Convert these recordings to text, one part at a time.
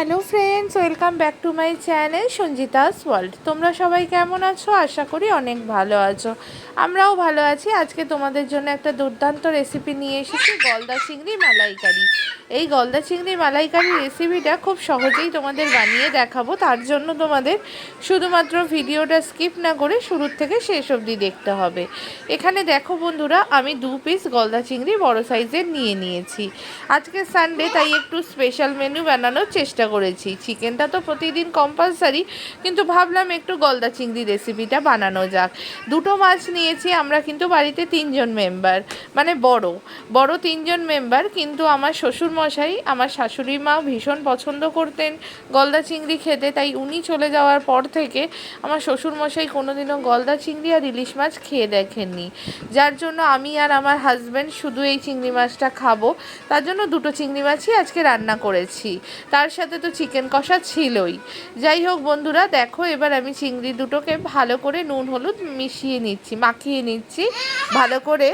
Hello friends welcome back to my channel Sanjita's world তোমরা সবাই কেমন আছো? আশা করি অনেক ভালো আছো। আমরাও ভালো আছি। আজকে তোমাদের জন্য একটা দুর্দান্ত রেসিপি নিয়ে এসেছি, গলদা চিংড়ি মালাইকারি। এই গলদা চিংড়ি মালাইকারি রেসিপিটা খুব সহজেই তোমাদের বানিয়ে দেখাবো। তার জন্য তোমাদের শুধুমাত্র ভিডিওটা স্কিপ না করে শুরুর থেকে শেষ অবধি দেখতে হবে। এখানে দেখো বন্ধুরা, আমি দু পিস গলদা চিংড়ি বড় সাইজের নিয়ে নিয়েছি। আজকে সানডে তাই একটু স্পেশাল মেনু বানানোর চেষ্টা করেছি। চিকেনটা তো প্রতিদিন কম্পালসারি কিন্তু ভাবলাম একটু গলদা চিংড়ি রেসিপিটা বানানো যাক। দুটো মাছ নিয়েছি, আমরা কিন্তু বাড়িতে তিনজন মেম্বার মানে বড়। বড় তিনজন মেম্বার কিন্তু আমার শ্বশুর মশাই আমার শাশুড়ি মা ভীষণ পছন্দ করতেন গলদা চিংড়ি খেতে, তাই উনি চলে যাওয়ার পর থেকে আমার শ্বশুর মশাই কোনোদিনও গলদা চিংড়ি আর ইলিশ মাছ খেয়ে দেখেননি। যার জন্য আমি আর আমার হাজব্যান্ড শুধু এই চিংড়ি মাছটা খাব। তার জন্য দুটো চিংড়ি মাছই আজকে রান্না করেছি। তার সাথে তো চিকেন কষা ছিলই। যাই হোক বন্ধুরা, দেখো এবার আমি চিংড়ি দুটোকে ভালো করে নুন, হলুদ মিশিয়ে নিচ্ছি, মাখিয়ে নিচ্ছি, ভালো করে।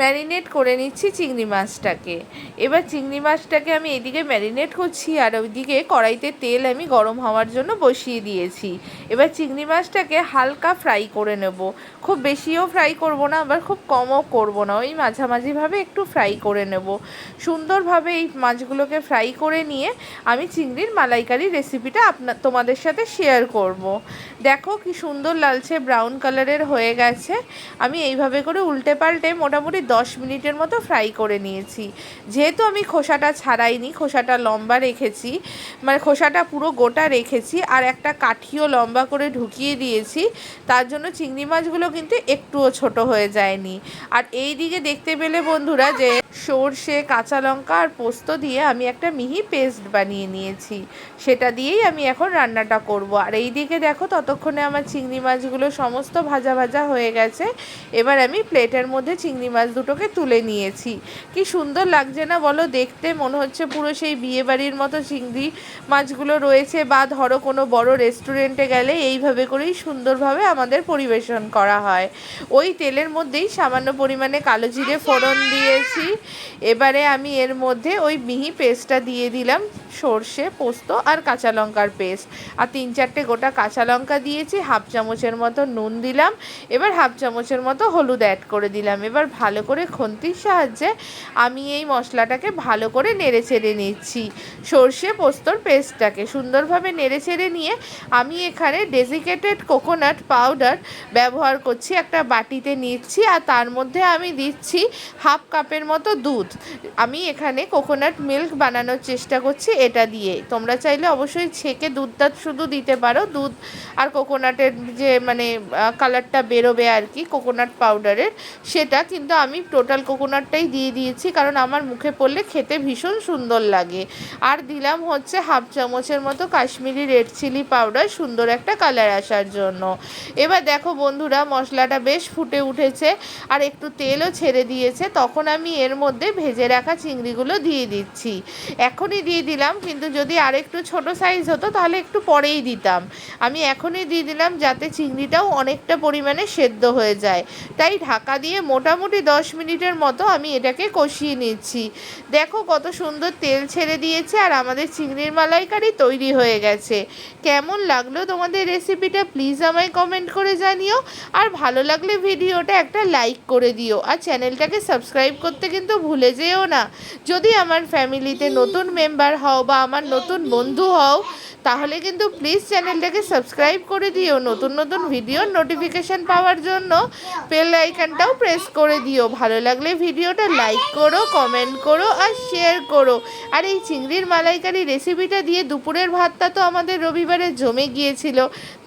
ম্যারিনেট করে নিচ্ছি চিংড়ি মাছটাকে। এবার চিংড়ি মাছটাকে আমি এদিকে ম্যারিনেট করছি আর ওইদিকে কড়াইতে তেল আমি গরম হওয়ার জন্য বসিয়ে দিয়েছি। এবার চিংড়ি মাছটাকে হালকা ফ্রাই করে নেব। খুব বেশিও ফ্রাই করব না, আবার খুব কমও করব না। ওই মাঝামাঝিভাবে একটু ফ্রাই করে নেব। সুন্দরভাবে এই মাছগুলোকে ফ্রাই করে নিয়ে আমি চিংড়ির মালাইকারি রেসিপিটা আপনার তোমাদের সাথে শেয়ার করব। দেখো কি সুন্দর লালচে ব্রাউন কালারের হয়ে গেছে। আমি এইভাবে করে উল্টে পাল্টে মোটামুটি দশ মিনিটের মতো ফ্রাই করে নিয়েছি। যেহেতু আমি খোসাটা ছাড়াইনি, খোসাটা লম্বা রেখেছি মানে খোসাটা পুরো গোটা রেখেছি আর একটা কাঠিও লম্বা করে ঢুকিয়ে দিয়েছি, তার জন্য চিংড়ি মাছগুলো কিন্তু একটুও ছোট হয়ে যায়নি। আর এই দিকে দেখতে পেলে বন্ধুরা যে সর্ষে, কাঁচা লঙ্কা আর পোস্ত দিয়ে আমি একটা মিহি পেস্ট বানিয়ে নিয়েছি। সেটা দিয়েই আমি এখন রান্নাটা করব। আর এই দিকে দেখো ততক্ষণে আমার চিংড়ি মাছগুলো সমস্ত ভাজা ভাজা হয়ে গেছে। এবার আমি প্লেটের মধ্যে চিংড়ি মাছ দুটোকে তুলে নিয়েছি। কি সুন্দর লাগছে না বলো? দেখতে মনে হচ্ছে পুরো সেই বিয়েবাড়ির মতো চিংড়ি মাছগুলো রয়েছে বা ধরো কোনো বড় রেস্টুরেন্টে গেলে এইভাবে করেই সুন্দরভাবে আমাদের পরিবেশন করা হয়। ওই তেলের মধ্যেই সামান্য পরিমাণে কালো জিরে ফোড়ন দিয়েছি। এবারে আমি এর মধ্যে ওই মিহি পেস্টটা দিয়ে দিলাম। সর্ষে, পোস্ত আর কাঁচা লঙ্কার পেস্ট। আর তিন চারটে গোটা কাঁচা লঙ্কা দিয়েছি, হাফ চামচের মতো নুন দিলাম, এবার হাফ চামচের মতো হলুদ অ্যাড করে দিলাম। এবার ভালো করে খন্তির সাহায্যে আমি এই মশলাটাকে ভালো করে নেড়ে চেড়ে নিচ্ছি। সর্ষে, পোস্তর পেস্টটাকে সুন্দরভাবে নেড়ে চেড়ে নিয়ে আমি এখানে ডেজিকেটেড কোকোনাট পাউডার ব্যবহার করছি, একটা বাটিতে নিচ্ছি, আর তার মধ্যে আমি দিচ্ছি হাফ কাপের মতো দুধ। আমি এখানে কোকোনাট মিল্ক বানানোর চেষ্টা করছি এটা দিয়ে। তোমরা চাইলে অবশ্যই ছেঁকে দুধটা শুধু দিতে পারো। দুধ আর কোকোনাটের যে মানে কালারটা বেরোবে আর কি কোকোনাট পাউডারের সেটা কিন্তু আমি টোটাল কোকোনাটটাই দিয়ে দিয়েছি, কারণ আমার মুখে পড়লে খেতে ভীষণ সুন্দর লাগে। আর দিলাম হচ্ছে হাফ চামচের মতো কাশ্মীরি রেড চিলি পাউডার সুন্দর একটা কালার আসার জন্য। এবার দেখো বন্ধুরা, মশলাটা বেশ ফুটে উঠেছে, আর একটু তেলও ছেড়ে দিয়েছে। তখন আমি এর মধ্যে ভেজে রাখা চিংড়িগুলো দিয়ে দিচ্ছি। এখনই দিয়ে দিলাম কিন্তু যদি আরেকটু ছোটো সাইজ হতো তাহলে একটু পরেই দিতাম। আমি এখনই দিয়ে দিলাম যাতে চিংড়িটাও অনেকটা পরিমাণে সেদ্ধ হয়ে যায়। তাই ঢাকা দিয়ে মোটামুটি দশ মিনিটের মতো আমি এটাকে কষিয়ে নিচ্ছি। দেখো কত সুন্দর তেল ছেড়ে দিয়েছে আর আমাদের চিংড়ির মালাইকারি তৈরি হয়ে গেছে। কেমন লাগল তোমাদের রেসিপিটা প্লিজ আমায় কমেন্ট করে জানিও। আর ভালো লাগলে ভিডিওটা একটা লাইক করে দিও। আর চ্যানেলটাকে সাবস্ক্রাইব করতে কিন্তু ভুলে যেও না। যদি আমার ফ্যামিলিতে নতুন মেম্বার বা আমার নতুন বন্ধু হও তাহলে কিন্তু প্লিজ চ্যানেলটাকে সাবস্ক্রাইব করে দিও। নতুন নতুন ভিডিওর নোটিফিকেশান পাওয়ার জন্য বেল আইকনটাও প্রেস করে দিও। ভালো লাগলে ভিডিওটা লাইক করো কমেন্ট করো আর শেয়ার করো। আর এই চিংড়ির মালাইকারি রেসিপিটা দিয়ে দুপুরের ভাতটা তো আমাদের রবিবারে জমে গিয়েছিল।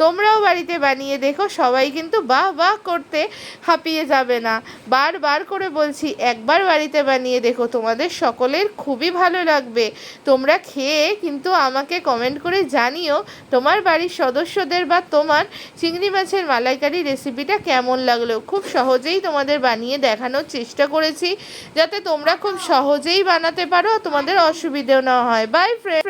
তোমরাও বাড়িতে বানিয়ে দেখো, সবাই কিন্তু বাহ বাহ করতে হাঁপিয়ে যাবে না। বারবার করে বলছি, একবার বাড়িতে বানিয়ে দেখো, তোমাদের সকলের খুবই ভালো লাগবে। তোমরা খেয়ে কিন্তু আমাকে কমেন্ট করে জানিও, তোমার বাড়ির সদস্যদের বা তোমার চিংড়ি মাছের মালাইকারি রেসিপিটা কেমন লাগল? খুব সহজেই তোমাদের বানিয়ে দেখানোর চেষ্টা করেছি, যাতে তোমরা খুব সহজেই বানাতে পারো তোমাদের অসুবিধেও না হয়। By friend